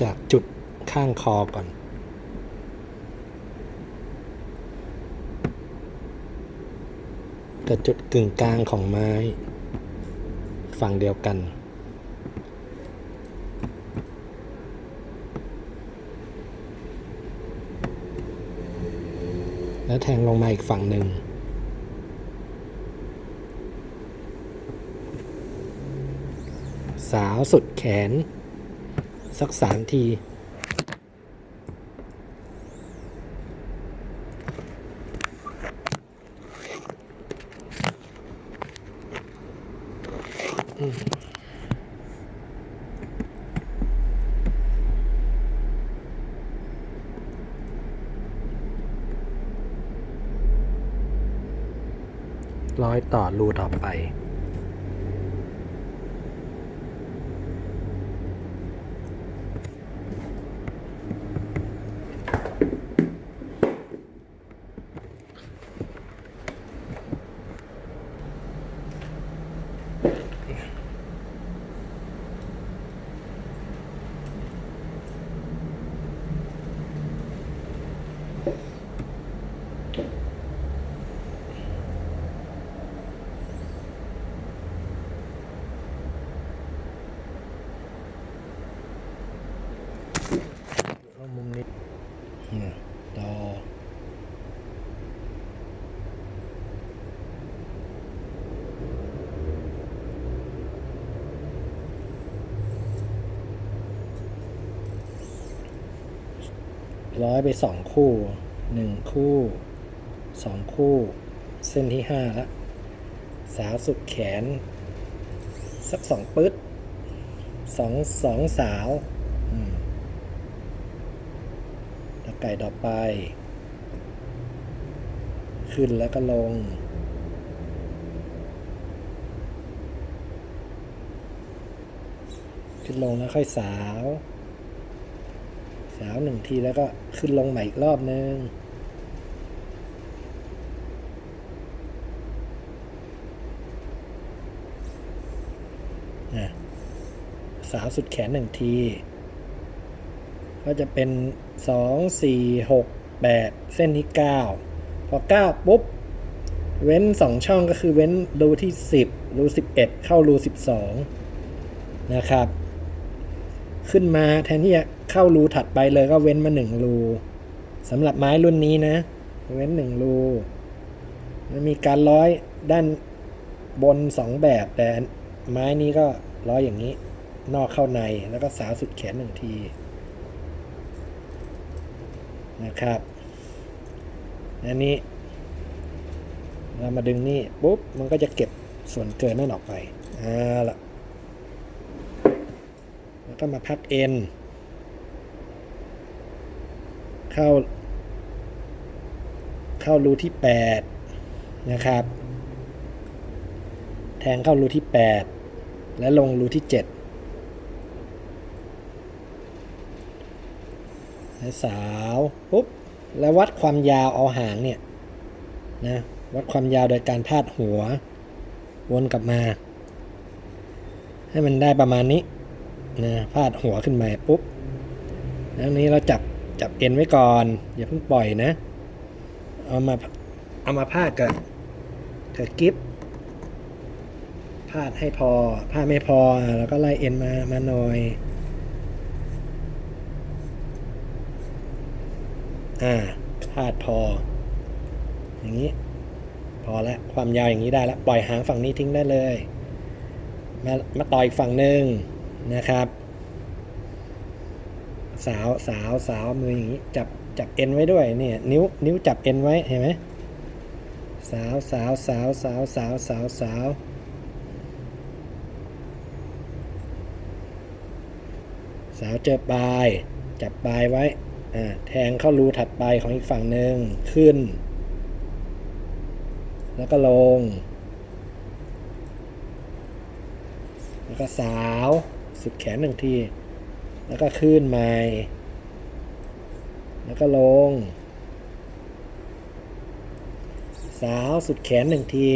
จากจุดข้างคอก่อนแต่จุดกึ่งกลางของไม้ ฝั่งเดียวกัน แล้วแทงลงมาอีกฝั่งหนึ่งสาวสุดแขน สักสามที ร้อยต่อรูต่อไป มุมนี้ต่อร้อยไปสองคู่หนึ่งคู่สองคู่ เส้นที่ห้าล้วสาวสุดแขน สักสองปึ๊ดสองสองสาวอืม แล้ว ไก่ต่อไป ขึ้นแล้วก็ลง ขึ้นลงแล้วค่อยสาว สาวหนึ่งทีแล้วก็ขึ้นลงใหม่อีกรอบนึงสาวสุดแขนหนึ่งที ก็จะเป็นสองสี่หกแปดเส้นที่เก้าพอเก้าปุ๊บ เว้นสองช่องก็คือเว้นรูที่สิบรูสิบเอ็ดเข้ารูสิบสองนะครับ ขึ้นมาแทนที่จะเข้ารูถัดไปเลยก็เว้นมาหนึ่งรูสำหรับไม้รุ่นนี้นะ เว้นหนึ่งรูมันมีการร้อยด้านบนสองแบบแต่ไม้นี้ก็ร้อยอย่างนี้ นอกเข้าในแล้วก็สาวสุดแขนหนึ่งที นะครับอันนี้ เรามาดึงนี่ปุ๊บมันก็จะเก็บส่วนเกินนั่นออกไปอ่าละแล้วก็มาพักเอ็นเข้า เข้ารูที่ 8 นะครับ แทงเข้ารูที่ 8 และลงรูที่ 7 และสาวปุ๊บแล้ววัดความยาวเอาหางเนี่ยนะวัดความยาวโดยการพาดหัว วนกลับมา ให้มันได้ประมาณนี้นะพาดหัวขึ้นมาปุ๊บแล้วนี้เราจับจับเอ็นไว้ก่อน อย่าเพิ่งปล่อยนะ เอามาเอามาพาดกับเธอกิฟพาดให้พอพาดไม่พอแล้วก็ไล่เอ็นมามาหน่อย อ่าพาดพอ อย่างนี้ พอแล้วความยาวอย่างนี้ได้แล้วปล่อยหางฝั่งนี้ทิ้งได้เลย มามาต่ออีกฝั่งหนึ่งนะครับ สาวสาวสาวมืออย่างนี้จับจับเอ็นไว้ด้วยเนี่ยนิ้วนิ้วจับเอ็นไว้เห็นไหมสาวสาวสาวสาวสาวสาวสาวสาวเจอปลาย จับปลายไว้ แทงเข้ารูถัดไปของอีกฝั่งหนึ่งขึ้น แล้วก็ลง แล้วก็สาวสุดแขนหนึ่งที แล้วก็ขึ้นใหม่ แล้วก็ลง สาวสุดแขนหนึ่งที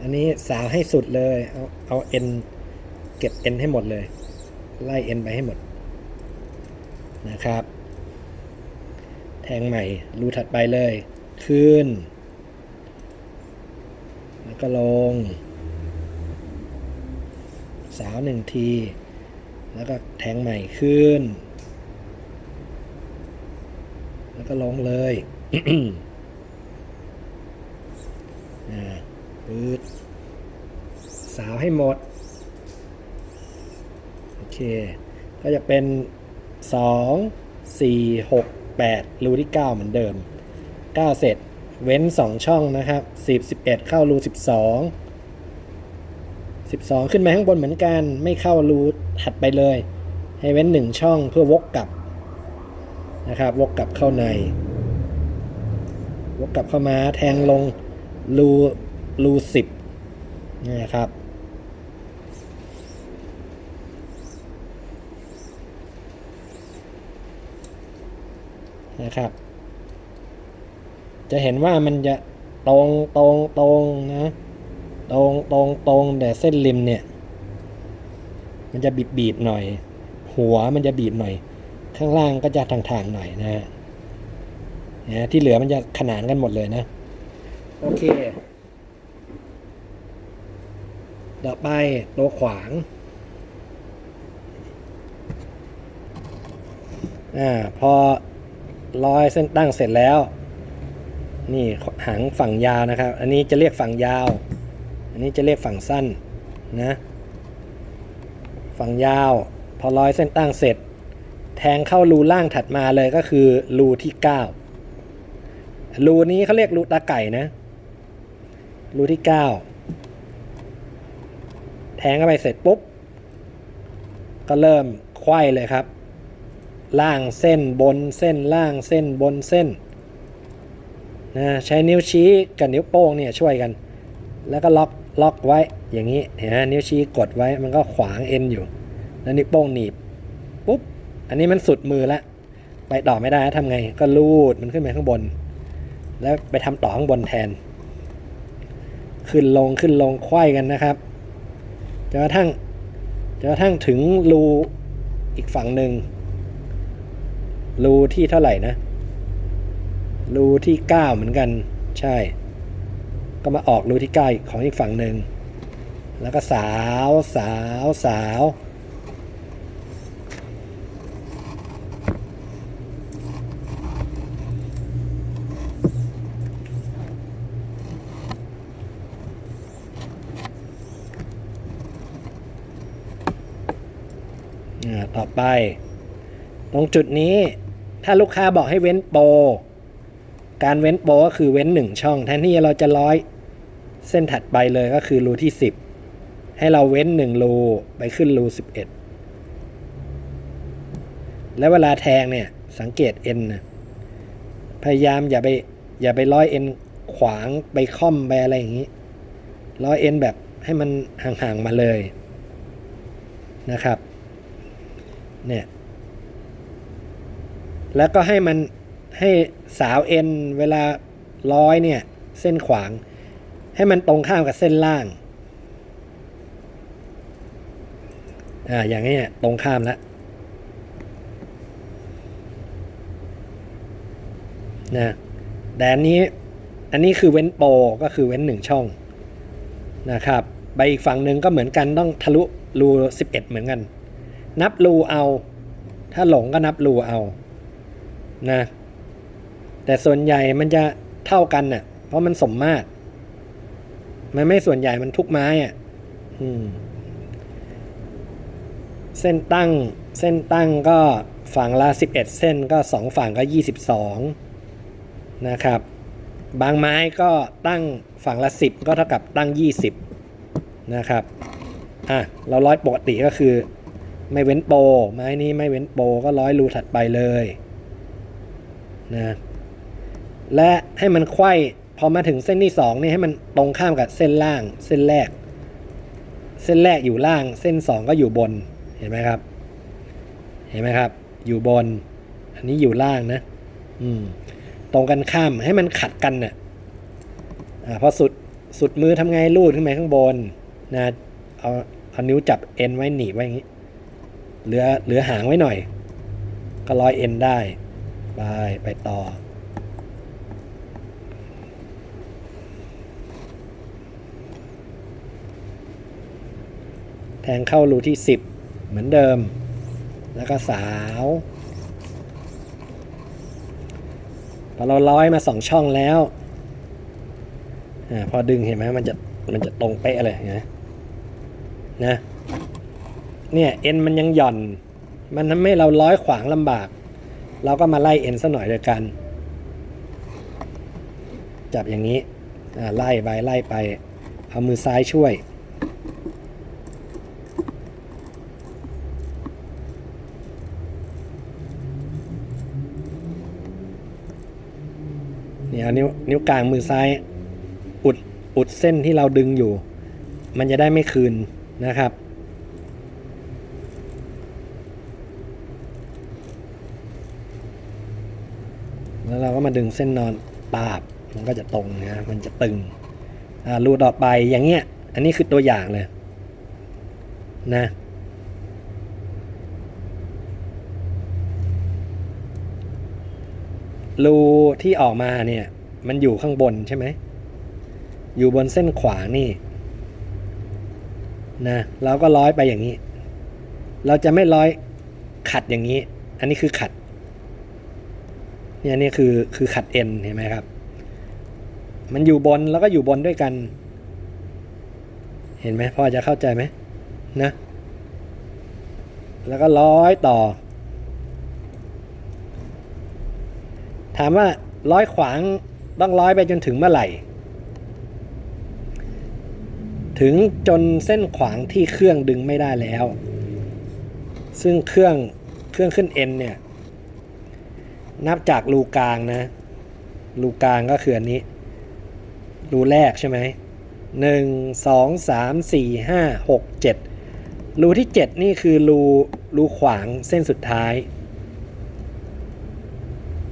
อันนี้สาวให้สุดเลย เอาเอาเอ็นเก็บเอ็นให้หมดเลย ไล่เอ็นไปให้หมดนะครับ แทงใหม่รูถัดไปเลย ขึ้น แล้วก็ลง สาวหนึ่งที แล้วก็แทงใหม่ขึ้น แล้วก็ลงเลยอ่าปืดสาวให้หมด โอเค ก็จะเป็น2 4 6 8 รูที่ 9 เหมือนเดิม 9 เสร็จเว้น 2 ช่องนะครับ 10 11 เข้ารู 12 12 ขึ้นมาข้างบนเหมือนกันไม่เข้ารูถัดไปเลย ให้เว้น 1 ช่องเพื่อวกกลับนะครับวกกลับเข้าใน วกกลับเข้ามาแทงลงรูรูสิบนี่นะครับ นะครับ จะเห็นว่ามันจะตรงตรงตรงนะตรงตรงตรงแต่เส้นริมเนี่ย มันจะบีบบีบหน่อย หัวมันจะบีบหน่อย ข้างล่างก็จะทางทางๆหน่อยนะฮะนะที่เหลือมันจะขนานกันหมดเลยนะ โอเค ต่อไปตัวขวางอ่าพอ ร้อยเส้นตั้งเสร็จแล้ว นี่หางฝั่งยาวนะครับ อันนี้จะเรียกฝั่งยาว อันนี้จะเรียกฝั่งสั้นนะฝั่งยาว พอร้อยเส้นตั้งเสร็จ แทงเข้ารูล่างถัดมาเลยก็คือรูที่ 9 รูนี้เขาเรียกรูตาไก่นะ รูที่ 9 แทงเข้าไปเสร็จปุ๊บ ก็เริ่มไขว้เลยครับ ล่างเส้นบนเส้นล่างเส้นบนเส้นนะใช้นิ้วชี้กับนิ้วโป้งเนี่ยช่วยกัน แล้วก็ล็อกล็อกไว้อย่างนี้เห็นไหมนิ้วชี้กดไว้มันก็ขวางเอ็นอยู่ แล้วนิ้วโป้งหนีบปุ๊บอันนี้มันสุดมือละไปต่อไม่ได้ทำไงก็ลูดมันขึ้นไปข้างบน แล้วไปทำต่อข้างบนแทน ขึ้นลงขึ้นลงไขว้กันนะครับจนกระทั่งจนกระทั่งถึงรูอีกฝั่งหนึ่ง รูที่เท่าไหร่นะ รูที่9เหมือนกัน ใช่ ก็มาออกรูที่9ของอีกฝั่งหนึ่ง แล้วก็สาวสาวสาวอ่าต่อไป ตรงจุดนี้ ถ้าลูกค้าบอกให้เว้นโปรการเว้นโปรก็คือเว้นหนึ่งช่อง แทนที่เราจะร้อยเส้นถัดไปเลยก็คือรูที่ 10 ให้เราเว้นหนึ่งรูไปขึ้นรู 11 แล้วเวลาแทงเนี่ย สังเกตเอ็นนะพยายามอย่าไปอย่าไปร้อยเอ็นขวางไปค่อมไปอะไรอย่างนี้ ร้อยเอ็นแบบให้มันห่างๆมาเลยนะครับ เนี่ย แล้วก็ให้มันให้สาวเอ็นเวลาร้อยเนี่ย เส้นขวาง ให้มันตรงข้ามกับเส้นล่างอ่าอย่างนี้ตรงข้ามแล้วนะแต่อันนี้อันนี้คือเว้นโปรก็คือเว้นหนึ่งช่องนะครับใบอีกฝั่งหนึ่งก็เหมือนกันต้องทะลุรูสิบเอ็ดเหมือนกัน นับรูเอา ถ้าหลงก็นับรูเอา นะ แต่ส่วนใหญ่มันจะเท่ากันน่ะ เพราะมันสมมาตร มันไม่ส่วนใหญ่มันทุกไม้อะอืมเส้นตั้ง เส้นตั้งก็ฝั่งละสิบเอ็ดเส้นก็สองฝั่งก็ยี่สิบสองนะครับ บางไม้ก็ตั้งฝั่งละสิบก็เท่ากับตั้งยี่สิบนะครับ อะ เราร้อยปกติก็คือ ไม่เว้นโปรไม้นี้ไม่เว้นโปรก็ร้อยรูถัดไปเลย นะและให้มันไขว้พอมาถึงเส้นที่สองนี่ให้มันตรงข้ามกับเส้นล่างเส้นแรก เส้นแรกอยู่ล่าง เส้นสองก็อยู่บนเห็นไหมครับ เห็นไหมครับ อยู่บน อันนี้อยู่ล่างนะ อืมตรงกันข้ามให้มันขัดกันน่ะอ่าพอสุดสุดมือทำไงลูดขึ้นไปข้างบนนะเอาเอานิ้วจับเอ็นไว้หนีบไว้อย่างนี้เหลือเหลือหางไว้หน่อย ก็ร้อยเอ็นได้ ไปไปต่อ แทงเข้ารูที่ 10 เหมือนเดิม แล้วก็สาวพอเราร้อยมาสองช่องแล้วอพอดึงเห็นไหมมันจะมันจะตรงเป๊ะเลยนไหมนะเนี่ยเอ็นมันยังหย่อน มันทำให้เราร้อยขวางลำบาก เราก็มาไล่เอ็นซะหน่อยโดยกันจับอย่างนี้ไล่ไปไล่ไป เอามือซ้ายช่วย เนี่ยนิ้วนิ้วกลางมือซ้าย อุดอุดเส้นที่เราดึงอยู่ มันจะได้ไม่คืนนะครับ แล้วเราก็มาดึงเส้นนอนปาบ มันก็จะตรงนะมันจะตึงรูดออกไปอย่างเงี้ย อันนี้คือตัวอย่างเลยนะรูที่ออกมาเนี่ย มันอยู่ข้างบนใช่ไหม อยู่บนเส้นขวางนี่นะเราก็ร้อยไปอย่างนี้ เราจะไม่ร้อยขัดอย่างนี้ อันนี้คือขัด เนี่ยนี่คือคือขัดเอ็นเห็นไหมครับ มันอยู่บนแล้วก็อยู่บนด้วยกัน เห็นไหมพ่อจะเข้าใจไหมนะ แล้วก็ร้อยต่อ ถามว่าร้อยขวางต้องร้อยไปจนถึงเมื่อไหร่ ถึงจนเส้นขวางที่เครื่องดึงไม่ได้แล้ว ซึ่งเครื่องเครื่องขึ้นเอ็นเนี่ย นับจากรูกลางนะ รูกลางก็คืออันนี้ รูแรกใช่ไหมหนึ่งสองสามสี่ห้าหกเจ็ดรูที่เจ็ดนี่คือรูรูขวางเส้นสุดท้าย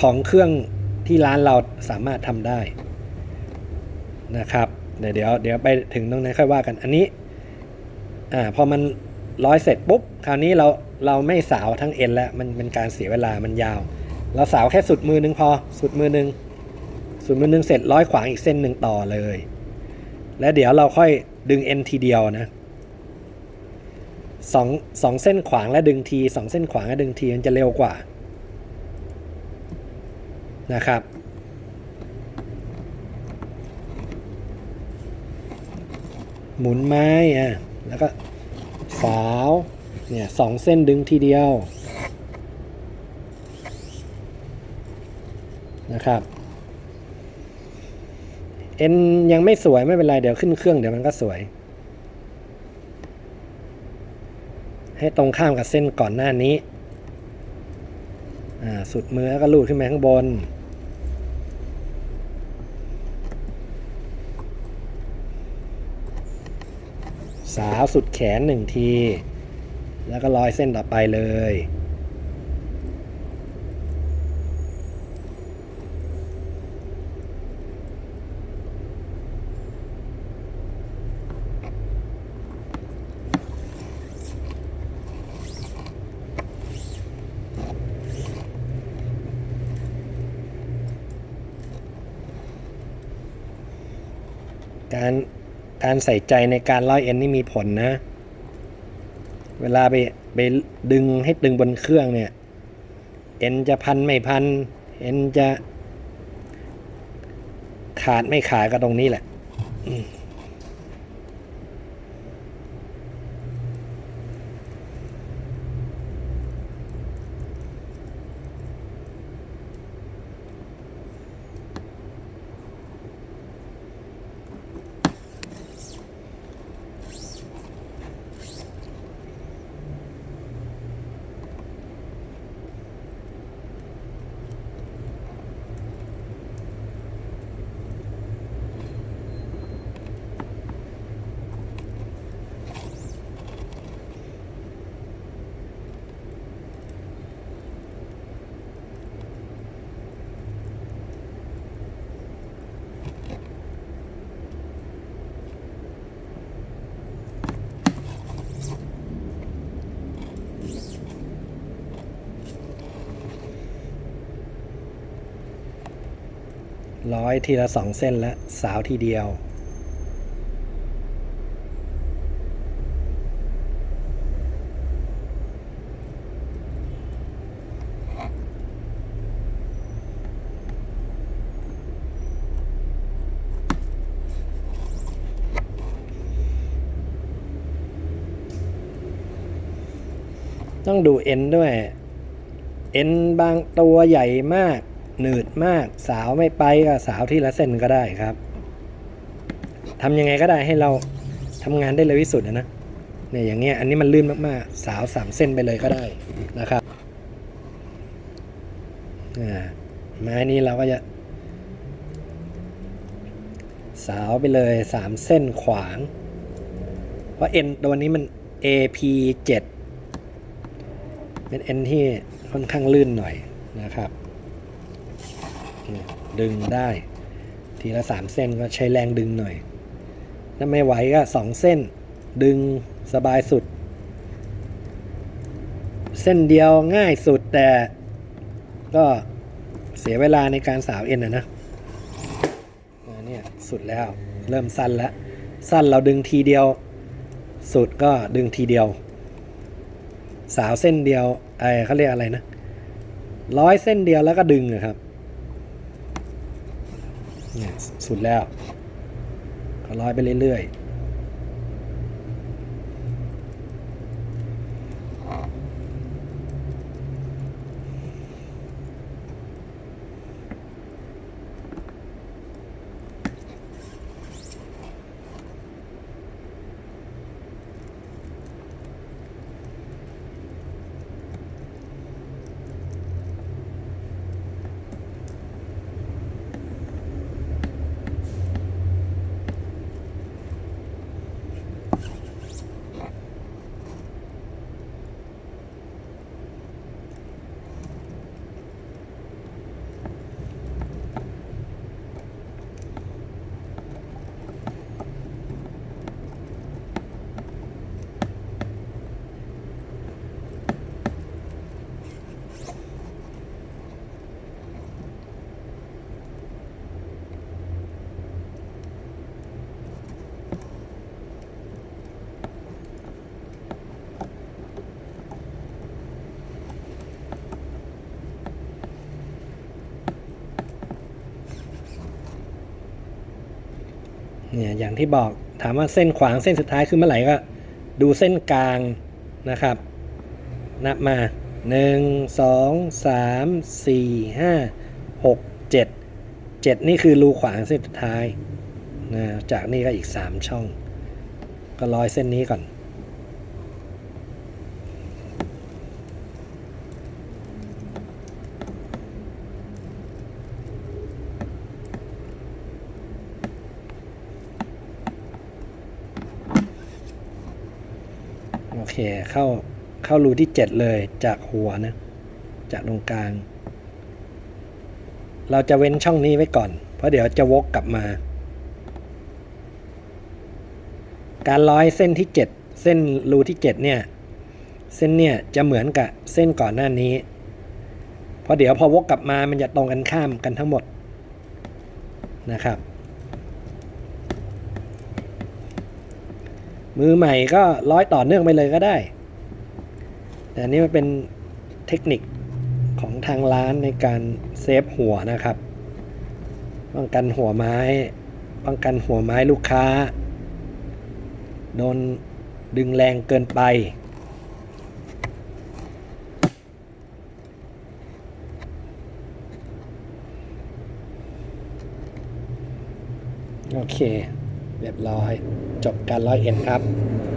ของเครื่องที่ร้านเราสามารถทำได้นะครับ เดี๋ยวเดี๋ยวเดี๋ยวไปถึงตรงนั้นค่อยว่ากันอันนี้อ่าพอมันร้อยเสร็จปุ๊บ คราวนี้เราเราไม่สาวทั้งเอ็นแล้วมันเป็นการเสียเวลามันยาว เราสาวแค่สุดมือหนึ่งพอ สุดมือหนึ่งสุดมือหนึ่งเสร็จร้อยขวางอีกเส้นหนึ่งต่อเลย แล้วเดี๋ยวเราค่อยดึงเอ็นทีเดียวนะสองสองเส้นขวางและดึงทีสองเส้นขวางและดึงทีมันจะเร็วกว่านะครับ หมุนไม้อะแล้วก็สาวเนี่ยสองเส้นดึงทีเดียว นะครับ เอ็นยังไม่สวยไม่เป็นไร เดี๋ยวขึ้นเครื่องเดี๋ยวมันก็สวย ให้ตรงข้ามกับเส้นก่อนหน้านี้สุดมือแล้วก็ลูดขึ้นไปข้างบน สาวสุดแขนหนึ่งที แล้วก็ร้อยเส้นต่อไปเลย การการใส่ใจในการร้อยเอ็นนี่มีผลนะ เวลาไปไปดึงให้ตึงบนเครื่องเนี่ย เอ็นจะพันไม่พัน เอ็นจะขาดไม่ขาดก็ตรงนี้แหละ ร้อยทีละสองเส้นและสาวทีเดียว ต้องดูเอ็นด้วย เอ็นบางตัวใหญ่มาก หนืดมาก สาวไม่ไปก็สาวที่ละเส้นก็ได้ครับทำยังไงก็ได้ให้เราทำงานได้เร็วที่สุดนะนะเนี่ยอย่างเงี้ยอันนี้มันลื่นมากๆ สาวสามเส้นไปเลยก็ได้นะครับอ่าไม้นี้เราก็จะ สาวไปเลยสามเส้นขวาง เพราะเอ็นตัวนี้มัน AP 7เป็นเอ็นที่ค่อนข้างลื่นหน่อยนะครับ ดึงได้ ทีละสามเส้นก็ใช้แรงดึงหน่อย ถ้าไม่ไหวก็สองเส้น ดึงสบายสุด เส้นเดียวง่ายสุดแต่ก็เสียเวลาในการสาวเอ็นนะนะเนี่ยสุดแล้วเริ่มสั้นแล้ว สั้นเราดึงทีเดียว สุดก็ดึงทีเดียว สาวเส้นเดียวไอเขาเรียกอะไรนะร้อยเส้นเดียวแล้วก็ดึงอะครับ เนี่ยสุดแล้วก็ร้อยไปเรื่อยๆ เนี่ยอย่างที่บอกถามว่าเส้นขวางเส้นสุดท้ายคือเมื่อไหร่ก็ดูเส้นกลางนะครับ นับมา 1 2 3 4 5 6 7 7 นี่คือรูขวางเส้นสุดท้ายนะจากนี้ก็อีก 3 ช่อง ก็ร้อยเส้นนี้ก่อน เค เข้าเข้ารูที่ 7 เลยจากหัวนะ จากตรงกลาง เราจะเว้นช่องนี้ไว้ก่อน เพราะเดี๋ยวจะวกกลับมา การร้อยเส้นที่ 7 เส้นรูที่ 7 เนี่ย เส้นเนี่ยจะเหมือนกับเส้นก่อนหน้านี้ เพราะเดี๋ยวพอวกกลับมามันจะตรงกันข้ามกันทั้งหมดนะครับ มือใหม่ก็ร้อยต่อเนื่องไปเลยก็ได้ แต่อันนี้มันเป็นเทคนิคของทางร้านในการเซฟหัวนะครับ ป้องกันหัวไม้ ป้องกันหัวไม้ลูกค้า โดนดึงแรงเกินไป โอเค เรียบร้อย จบการร้อยเอ็นครับ